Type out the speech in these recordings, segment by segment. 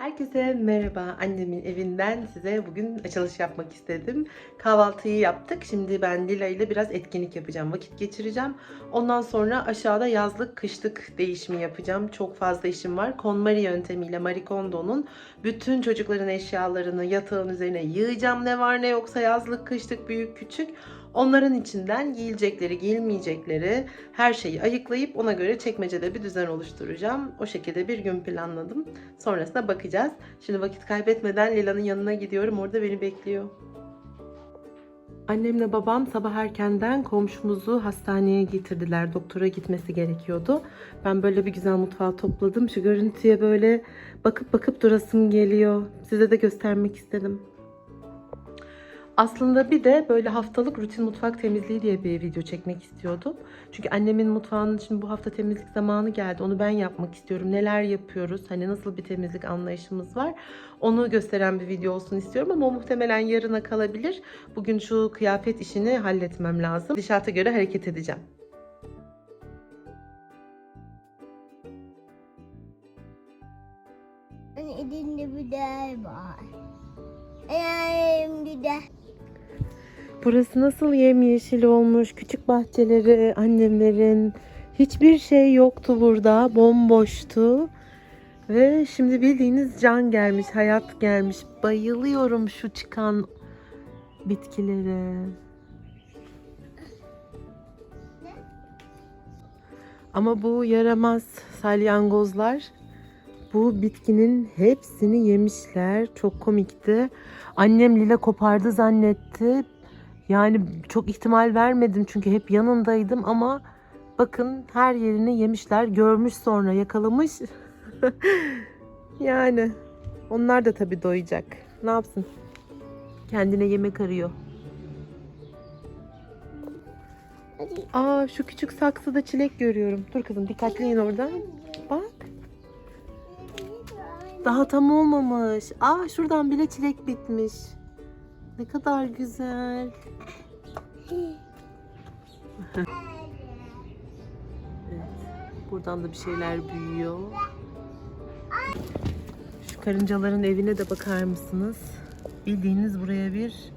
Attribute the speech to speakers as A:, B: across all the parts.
A: Herkese merhaba. Annemin evinden size bugün açılış yapmak istedim. Kahvaltıyı yaptık. Şimdi ben Lila ile biraz etkinlik yapacağım. Vakit geçireceğim. Ondan sonra aşağıda yazlık kışlık değişimi yapacağım. Çok fazla işim var. KonMari yöntemiyle Marie Kondo'nun bütün çocukların eşyalarını yatağın üzerine yığacağım. Ne var ne yoksa yazlık kışlık büyük küçük. Onların içinden giyilecekleri, giyilmeyecekleri her şeyi ayıklayıp ona göre çekmecede bir düzen oluşturacağım. O şekilde bir gün planladım. Sonrasında bakacağız. Şimdi vakit kaybetmeden Lila'nın yanına gidiyorum. Orada beni bekliyor. Annemle babam sabah erkenden komşumuzu hastaneye getirdiler. Doktora gitmesi gerekiyordu. Ben böyle bir güzel mutfağı topladım. Şu görüntüye böyle bakıp bakıp durasım geliyor. Size de göstermek istedim. Aslında bir de böyle haftalık rutin mutfak temizliği diye bir video çekmek istiyordum. Çünkü annemin mutfağının şimdi bu hafta temizlik zamanı geldi. Onu ben yapmak istiyorum. Neler yapıyoruz? Hani nasıl bir temizlik anlayışımız var? Onu gösteren bir video olsun istiyorum ama o muhtemelen yarına kalabilir. Bugün şu kıyafet işini halletmem lazım. Gidişata göre hareket edeceğim.
B: Hani elinde bir der var. Elimde de.
A: Burası nasıl yemyeşil olmuş. Küçük bahçeleri annemlerin. Hiçbir şey yoktu burada. Bomboştu. Ve şimdi bildiğiniz can gelmiş, hayat gelmiş. Bayılıyorum şu çıkan bitkilere. Ama bu yaramaz salyangozlar bu bitkinin hepsini yemişler. Çok komikti. Annem lila kopardı zannetti. Yani çok ihtimal vermedim çünkü hep yanındaydım ama bakın her yerini yemişler. Görmüş sonra yakalamış. yani onlar da tabii doyacak. Ne yapsın? Kendine yemek arıyor. Aa şu küçük saksıda çilek görüyorum. Dur kızım dikkatli in oradan. Bak. Daha tam olmamış. Aa şuradan bile çilek bitmiş. Ne kadar güzel. evet. Buradan da bir şeyler büyüyor. Şu karıncaların evine de bakar mısınız? Bildiğiniz buraya bir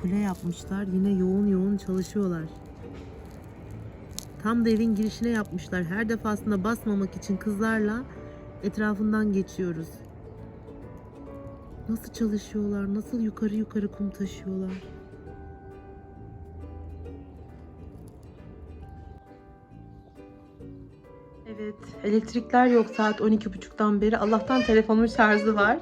A: kule yapmışlar. Yine yoğun yoğun çalışıyorlar. Tam da evin girişine yapmışlar. Her defasında basmamak için kızlarla etrafından geçiyoruz. Nasıl çalışıyorlar? Nasıl yukarı yukarı kum taşıyorlar? Evet, elektrikler yok saat 12.30'dan beri. Allah'tan telefonun şarjı var.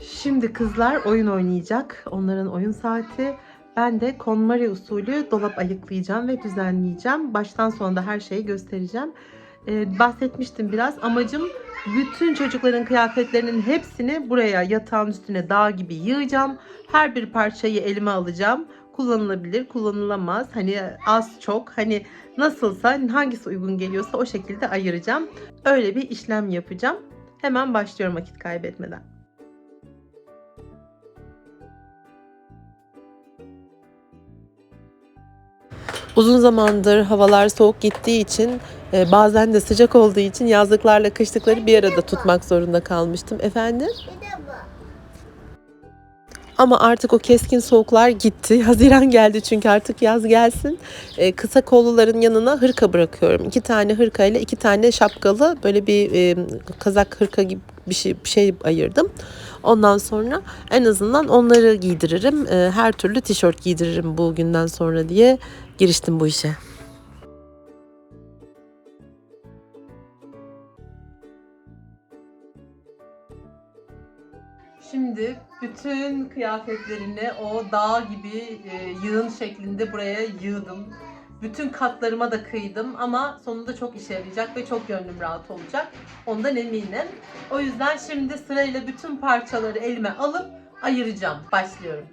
A: Şimdi kızlar oyun oynayacak. Onların oyun saati. Ben de KonMari usulü dolap ayıklayacağım ve düzenleyeceğim. Baştan sona da her şeyi göstereceğim. Ee, bahsetmiştim biraz. Amacım bütün çocukların kıyafetlerinin hepsini buraya yatağın üstüne dağ gibi yığacağım. Her bir parçayı elime alacağım. Kullanılabilir, kullanılamaz. Hani az çok, hani nasılsa, hangisi uygun geliyorsa o şekilde ayıracağım. Öyle bir işlem yapacağım. Hemen başlıyorum vakit kaybetmeden. Uzun zamandır havalar soğuk gittiği için e, bazen de sıcak olduğu için yazlıklarla kışlıkları bir arada tutmak zorunda kalmıştım. Efendim? Ama artık o keskin soğuklar gitti. Haziran geldi çünkü artık yaz gelsin. E, kısa kolluların yanına hırka bırakıyorum. İki tane hırka ile iki tane şapkalı böyle bir e, kazak hırka gibi bir şey, bir şey ayırdım. Ondan sonra en azından onları giydiririm. E, her türlü tişört giydiririm bu günden sonra diye giriştim bu işe. Şimdi bütün kıyafetlerini o dağ gibi e, yığın şeklinde buraya yığdım. Bütün katlarıma da kıydım ama sonunda çok işe yarayacak ve çok gönlüm rahat olacak. Ondan eminim. O yüzden şimdi sırayla bütün parçaları elime alıp ayıracağım. Başlıyorum.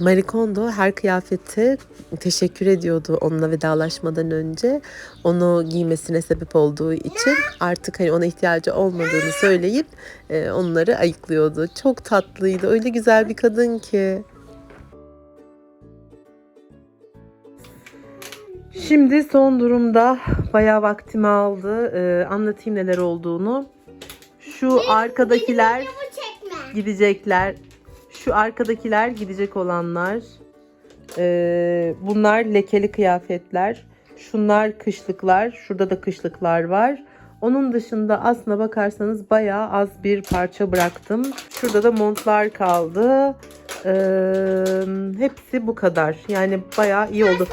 A: Marie Kondo her kıyafete teşekkür ediyordu onunla vedalaşmadan önce. Onu giymesine sebep olduğu için artık hani ona ihtiyacı olmadığını söyleyip e, onları ayıklıyordu. Çok tatlıydı. Öyle güzel bir kadın ki. Şimdi son durumda bayağı vaktimi aldı. Ee, anlatayım neler olduğunu. Şu arkadakiler gidecekler. Şu arkadakiler gidecek olanlar. Ee, bunlar lekeli kıyafetler. Şunlar kışlıklar. Şurada da kışlıklar var. Onun dışında aslına bakarsanız bayağı az bir parça bıraktım. Şurada da montlar kaldı. Ee, hepsi bu kadar. Yani bayağı iyi oldu.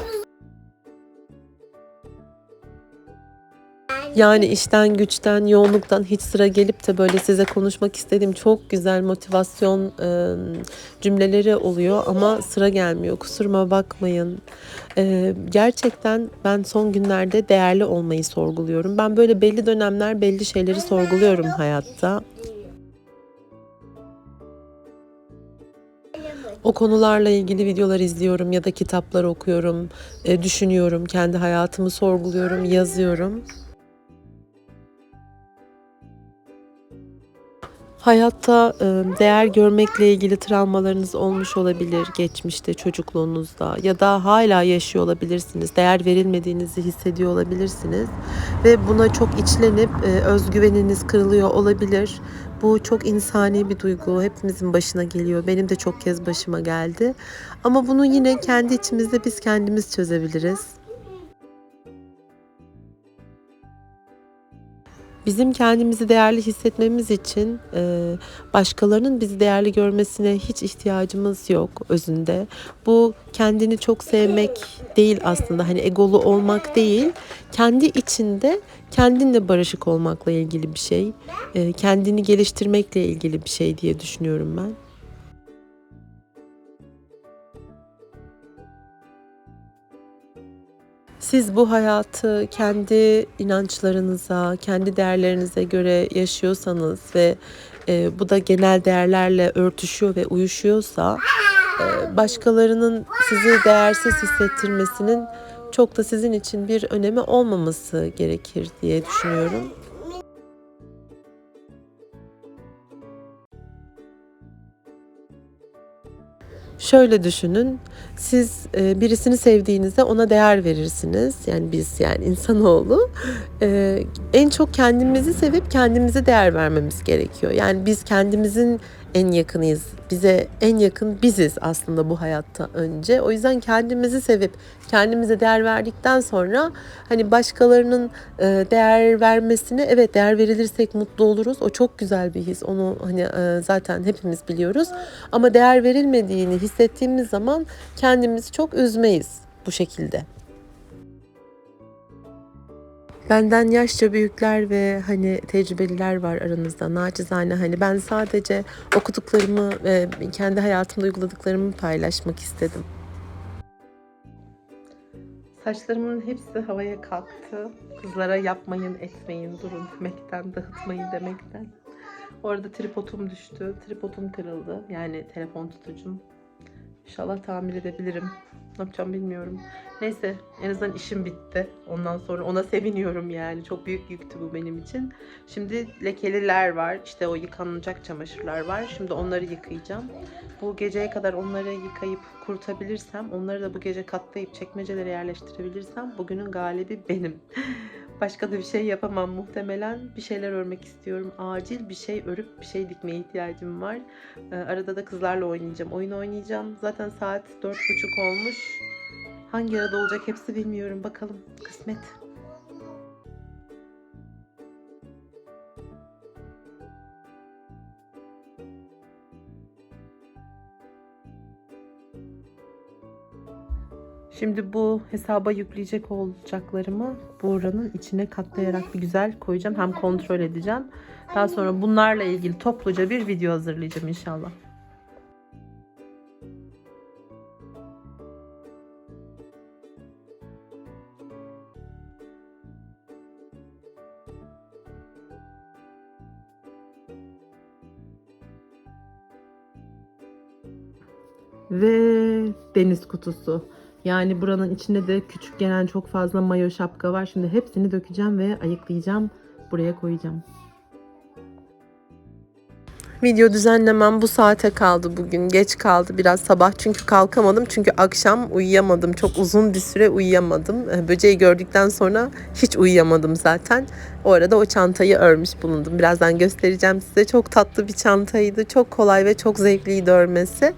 A: Yani işten, güçten, yoğunluktan hiç sıra gelip de böyle size konuşmak istediğim çok güzel motivasyon e, cümleleri oluyor ama sıra gelmiyor. Kusuruma bakmayın. E, gerçekten ben son günlerde değerli olmayı sorguluyorum. Ben böyle belli dönemler belli şeyleri sorguluyorum hayatta. O konularla ilgili videolar izliyorum ya da kitaplar okuyorum, düşünüyorum, kendi hayatımı sorguluyorum, yazıyorum. Hayatta e, değer görmekle ilgili travmalarınız olmuş olabilir geçmişte çocukluğunuzda ya da hala yaşıyor olabilirsiniz. Değer verilmediğinizi hissediyor olabilirsiniz ve buna çok içlenip e, özgüveniniz kırılıyor olabilir. Bu çok insani bir duygu. Hepimizin başına geliyor. Benim de çok kez başıma geldi. Ama bunu yine kendi içimizde biz kendimiz çözebiliriz. Bizim kendimizi değerli hissetmemiz için e, başkalarının bizi değerli görmesine hiç ihtiyacımız yok özünde. Bu kendini çok sevmek değil aslında hani egolu olmak değil. Kendi içinde kendinle barışık olmakla ilgili bir şey. E, kendini geliştirmekle ilgili bir şey diye düşünüyorum ben. Siz bu hayatı kendi inançlarınıza, kendi değerlerinize göre yaşıyorsanız ve e, bu da genel değerlerle örtüşüyor ve uyuşuyorsa e, başkalarının sizi değersiz hissettirmesinin çok da sizin için bir önemi olmaması gerekir diye düşünüyorum. Şöyle düşünün. Siz e, birisini sevdiğinizde ona değer verirsiniz. Yani biz yani insanoğlu e, en çok kendimizi sevip kendimize değer vermemiz gerekiyor. Yani biz kendimizin en yakınıyız. Bize en yakın biziz aslında bu hayatta önce. O yüzden kendimizi sevip kendimize değer verdikten sonra hani başkalarının e, değer vermesine evet değer verilirsek mutlu oluruz. O çok güzel bir his. Onu hani e, zaten hepimiz biliyoruz. Ama değer verilmediğini hissettiğimiz zaman kendimizi çok üzmeyiz bu şekilde. Benden yaşça büyükler ve hani tecrübeliler var aranızda. Naçizane hani ben sadece okuduklarımı ve kendi hayatımda uyguladıklarımı paylaşmak istedim. Saçlarımın hepsi havaya kalktı. Kızlara yapmayın, etmeyin, durun demekten, dağıtmayın demekten. Orada tripodum düştü. Tripodum kırıldı. Yani telefon tutucum. İnşallah tamir edebilirim. Ne yapacağım bilmiyorum. Neyse en azından işim bitti. Ondan sonra ona seviniyorum yani. Çok büyük yüktü bu benim için. Şimdi lekeliler var. İşte o yıkanacak çamaşırlar var. Şimdi onları yıkayacağım. Bu geceye kadar onları yıkayıp kurutabilirsem, onları da bu gece katlayıp çekmecelere yerleştirebilirsem bugünün galibi benim. Başka da bir şey yapamam muhtemelen. Bir şeyler örmek istiyorum. Acil bir şey örüp bir şey dikmeye ihtiyacım var. Ee, Arada da kızlarla oynayacağım. Oyun oynayacağım. Zaten saat dört buçuk olmuş. Hangi arada olacak hepsi bilmiyorum. Bakalım. Kısmet. Şimdi bu hesaba yükleyecek olacaklarımı Buğra'nın içine katlayarak bir güzel koyacağım. Hem kontrol edeceğim. Daha sonra bunlarla ilgili topluca bir video hazırlayacağım inşallah. Ve deniz kutusu. Yani buranın içinde de küçük gelen çok fazla mayo şapka var. Şimdi hepsini dökeceğim ve ayıklayacağım. Buraya koyacağım. Video düzenlemem bu saate kaldı bugün. Geç kaldı biraz sabah çünkü kalkamadım. Çünkü akşam uyuyamadım. Çok uzun bir süre uyuyamadım. Ee, Böceği gördükten sonra hiç uyuyamadım zaten. O arada o çantayı örmüş bulundum. Birazdan göstereceğim size. Çok tatlı bir çantaydı. Çok kolay ve çok zevkliydi örmesi.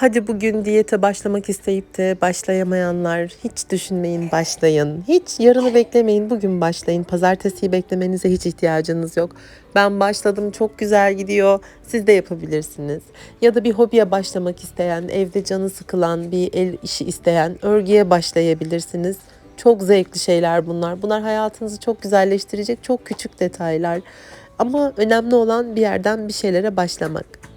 A: Hadi bugün diyete başlamak isteyip de başlayamayanlar hiç düşünmeyin başlayın. Hiç yarını beklemeyin bugün başlayın. Pazartesiyi beklemenize hiç ihtiyacınız yok. Ben başladım çok güzel gidiyor. Siz de yapabilirsiniz. Ya da bir hobiye başlamak isteyen, evde canı sıkılan, bir el işi isteyen örgüye başlayabilirsiniz. Çok zevkli şeyler bunlar. Bunlar hayatınızı çok güzelleştirecek çok küçük detaylar. Ama önemli olan bir yerden bir şeylere başlamak.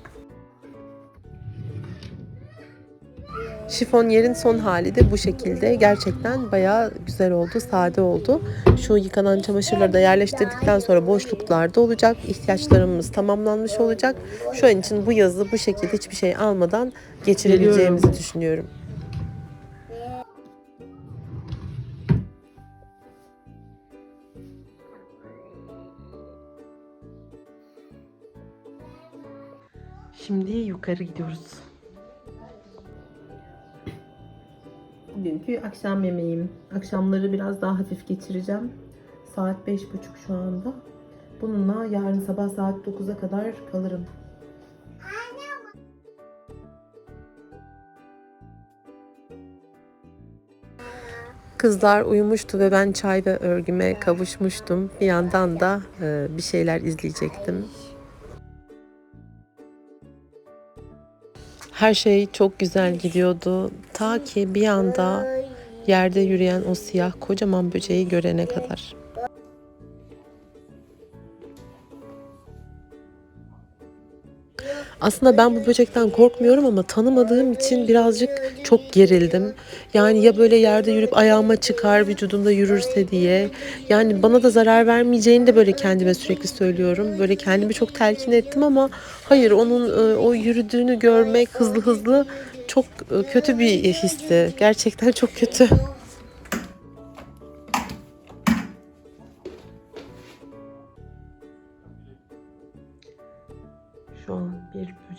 A: Şifon yerin son hali de bu şekilde. Gerçekten bayağı güzel oldu, sade oldu. Şu yıkanan çamaşırları da yerleştirdikten sonra boşluklarda olacak. İhtiyaçlarımız tamamlanmış olacak. Şu an için bu yazı bu şekilde hiçbir şey almadan geçirebileceğimizi düşünüyorum. Şimdi yukarı gidiyoruz. Bugünkü akşam yemeğim. Akşamları biraz daha hafif geçireceğim. Saat beş buçuk şu anda. Bununla yarın sabah saat 9'a kadar kalırım. Kızlar uyumuştu ve ben çay ve örgüme kavuşmuştum. Bir yandan da e, bir şeyler izleyecektim. Her şey çok güzel gidiyordu. Ta ki bir anda yerde yürüyen o siyah kocaman böceği görene kadar. Aslında ben bu böcekten korkmuyorum ama tanımadığım için birazcık çok gerildim. Yani ya böyle yerde yürüyüp ayağıma çıkar, vücudumda yürürse diye. Yani bana da zarar vermeyeceğini de böyle kendime sürekli söylüyorum. Böyle kendimi çok telkin ettim ama hayır onun e, o yürüdüğünü görmek hızlı hızlı çok e, kötü bir histi. Gerçekten çok kötü.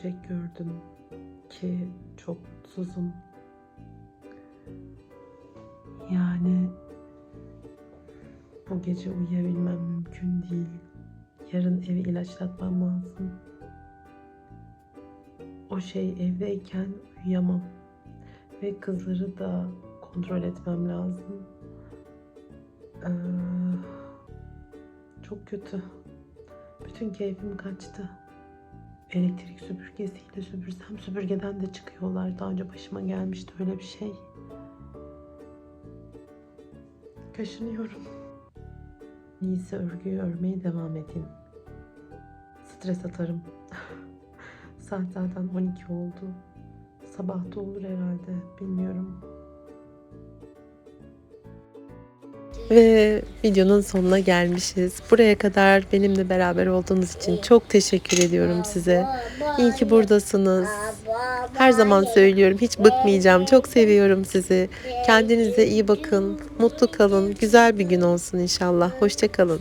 A: Böcek gördüm ki çok mutsuzum. Yani bu gece uyuyabilmem mümkün değil. Yarın evi ilaçlatmam lazım. O şey evdeyken uyuyamam. Ve kızları da kontrol etmem lazım. Ee, çok kötü. Bütün keyfim kaçtı elektrik süpürgesiyle süpürsem süpürgeden de çıkıyorlar. Daha önce başıma gelmişti öyle bir şey. Kaşınıyorum. Neyse örgüyü örmeye devam edeyim. Stres atarım. Saat zaten 12 oldu. Sabah da olur herhalde. Bilmiyorum. Ve videonun sonuna gelmişiz. Buraya kadar benimle beraber olduğunuz için çok teşekkür ediyorum size. İyi ki buradasınız. Her zaman söylüyorum hiç bıkmayacağım. Çok seviyorum sizi. Kendinize iyi bakın. Mutlu kalın. Güzel bir gün olsun inşallah. Hoşçakalın.